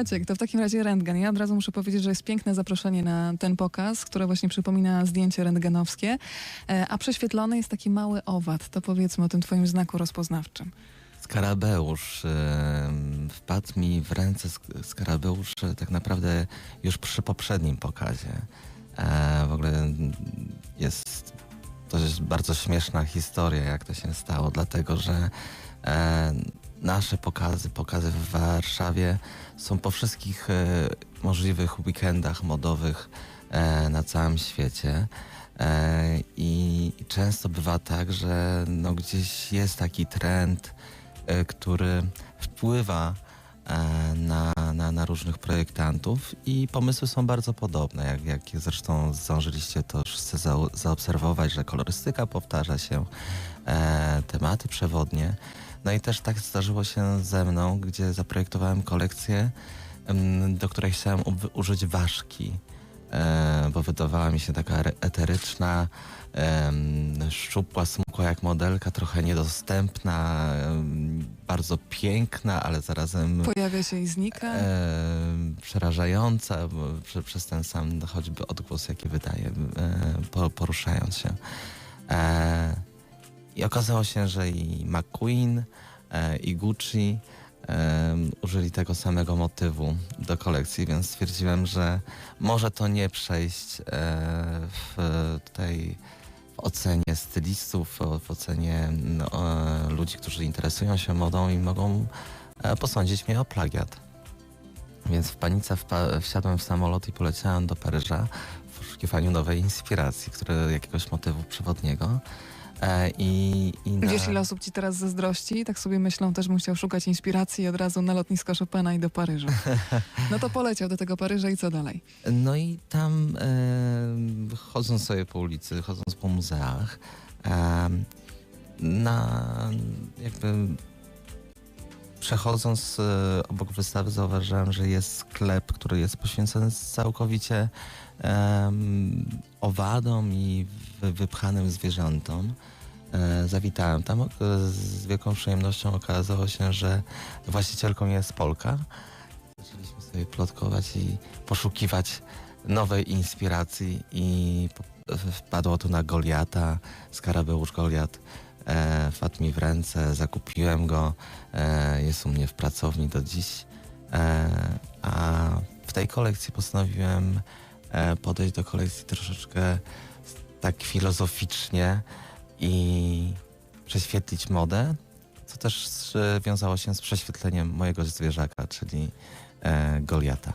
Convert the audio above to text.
Maciek, to w takim razie rentgen. Ja od razu muszę powiedzieć, że jest piękne zaproszenie na ten pokaz, które właśnie przypomina zdjęcie rentgenowskie, E, a prześwietlony jest taki mały owad. To powiedzmy o tym twoim znaku rozpoznawczym. Skarabeusz. em, Wpadł mi w ręce sk- skarabeusz e, tak naprawdę już przy poprzednim pokazie. E, w ogóle jest to jest bardzo śmieszna historia, jak to się stało, dlatego że e, nasze pokazy, pokazy w Warszawie są po wszystkich e, możliwych weekendach modowych e, na całym świecie. E, I często bywa tak, że no gdzieś jest taki trend, który wpływa na, na, na różnych projektantów i pomysły są bardzo podobne, jak, jak zresztą zdążyliście to wszyscy zau- zaobserwować, że kolorystyka powtarza się, e, tematy przewodnie. No i też tak zdarzyło się ze mną, gdzie zaprojektowałem kolekcję, em, do której chciałem użyć ważki, e, bo wydawała mi się taka eteryczna, szczupła, smukła jak modelka, trochę niedostępna, bardzo piękna, ale zarazem Pojawia się i znika. przerażająca przez ten sam choćby odgłos, jaki wydaje, po, poruszając się. E, I okazało się, że i McQueen, e, i Gucci użyli tego samego motywu do kolekcji, więc stwierdziłem, że może to nie przejść e, w tej ocenie stylistów, w ocenie no, e, ludzi, którzy interesują się modą i mogą e, posądzić mnie o plagiat. Więc w panice wsiadłem w samolot i poleciałem do Paryża w poszukiwaniu nowej inspiracji, które, jakiegoś motywu przewodniego. E, I, i na... Wiesz, ile osób ci teraz zazdrości? Tak sobie myślą, też bym chciał szukać inspiracji od razu na lotnisko Chopina i do Paryża. No to poleciał do tego Paryża i co dalej? No i tam e, chodząc sobie po ulicy, chodząc po muzeach, e, na jakby przechodząc e, obok wystawy zauważyłem, że jest sklep, który jest poświęcony całkowicie em, owadom i wy- wypchanym zwierzętom. E, zawitałem tam e, z wielką przyjemnością okazało się, że właścicielką jest Polka. Zaczęliśmy sobie plotkować i poszukiwać nowej inspiracji i po- wpadło tu na Goliata, Skarabeusz Goliat. E, wpadł mi w ręce, zakupiłem go, e, jest u mnie w pracowni do dziś. E, a w tej kolekcji postanowiłem e, podejść do kolekcji troszeczkę tak filozoficznie i prześwietlić modę, co też wiązało się z prześwietleniem mojego zwierzaka, czyli e, Goliata.